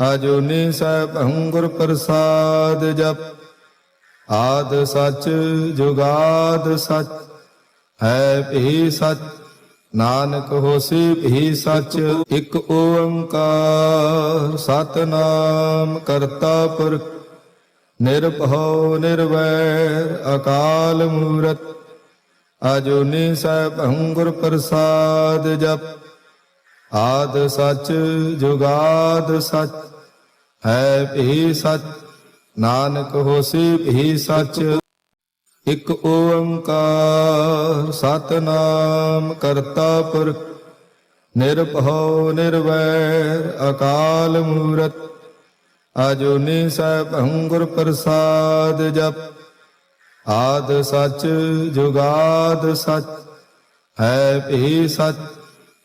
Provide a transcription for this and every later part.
ਆਜੂਨੀ ਸੈਭੰ ਗੁਰ ਪ੍ਰਸਾਦ ਜਪ। ਆਦ ਸਚ, ਜੁਗਾਦ ਸਚ, ਹੈ ਭੀ ਸਚ। ਨਾਨਕ ਹੋਸੀ ਭੀ ਸਚ, ਇਕ ਓੰਕਾਰ। ਸਤਨਾਮ ਕਰਤਾ ਪੁਰਖ ਨਿਰਭਉ ਨਿਰਵੈਰ, ਅਕਾਲ ਮੂਰਤ। ਆਜੂਨੀ ਸੈਭੰ ਗੁਰ ਪ੍ਰਸਾਦ ਜਪ। ਆਦ ਸਚ, ਜੁਗਾਦ ਸਚ ਹੈ ਭੀ ਸਚ, ਨਾਨਕ ਹੋਸੀ ਭੀ ਸਚ। ਇਕ ਓੰਕਾਰ ਸਤਨਾਮ ਕਰਤਾ ਪੁਰ, ਨਿਰਭਉ ਨਿਰਵੈਰ ਅਕਾਲ ਮੂਰਤ। ਆਜੂਨੀ ਸੈਭੰ ਗੁਰ ਪ੍ਰਸਾਦ ਜਪ, ਆਦ ਸਚ ਜੁਗਾਦ ਸਚ। ਹੈ ਭੀ ਸਚ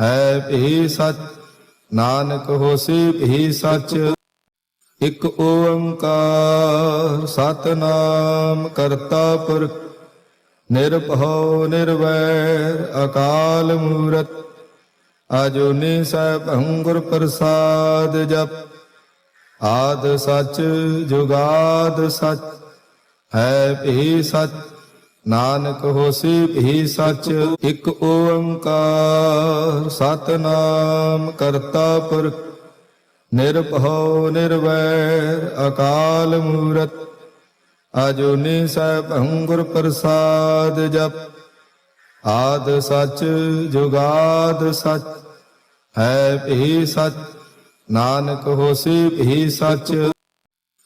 ਹੈ ਵੀ ਸੱਚ। ਨਾਨਕ ਹੋਸੀ ਵੀ ਸੱਚ। ਇਕ ਓੰਕਾਰ, ਸਤਨਾਮ ਕਰਤਾ ਪੁਰਖ ਨਿਰਭਉ, ਨਿਰਵੈਰ, ਅਕਾਲ ਮੂਰਤ। ਅਜੂਨੀ ਸੈਭੰ ਗੁਰ ਪ੍ਰਸਾਦ ਜਪ। ਆਦ ਸੱਚ, ਜੁਗਾਦ ਸੱਚ। ਹੈ ਵੀ ਸੱਚ। ਨਾਨਕ ਹੋਸੀ ਭੀ ਸਚ, ਇਕ ਓੰਕਾਰ। ਸਤਨਾਮ ਕਰਤਾ ਪੁਰ, ਨਿਰਭਉ ਨਿਰਵੈਰ, ਅਕਾਲ ਮੂਰਤ। ਅਜੂਨੀ ਸੈਭੰ ਗੁਰ ਪ੍ਰਸਾਦ ਜਪ, ਆਦ ਸਚ, ਜੁਗਾਦ ਸਚ, ਹੈ ਭੀ ਸਚ। ਨਾਨਕ ਹੋਸੀ ਭੀ ਸਚ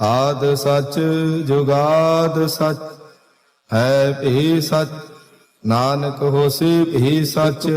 ਆਦ ਸੱਚ ਜੁਗਾਦ ਸੱਚ ਹੈ ਵੀ ਸਚ ਨਾਨਕ ਹੋਸੀ ਵੀ ਸਚ।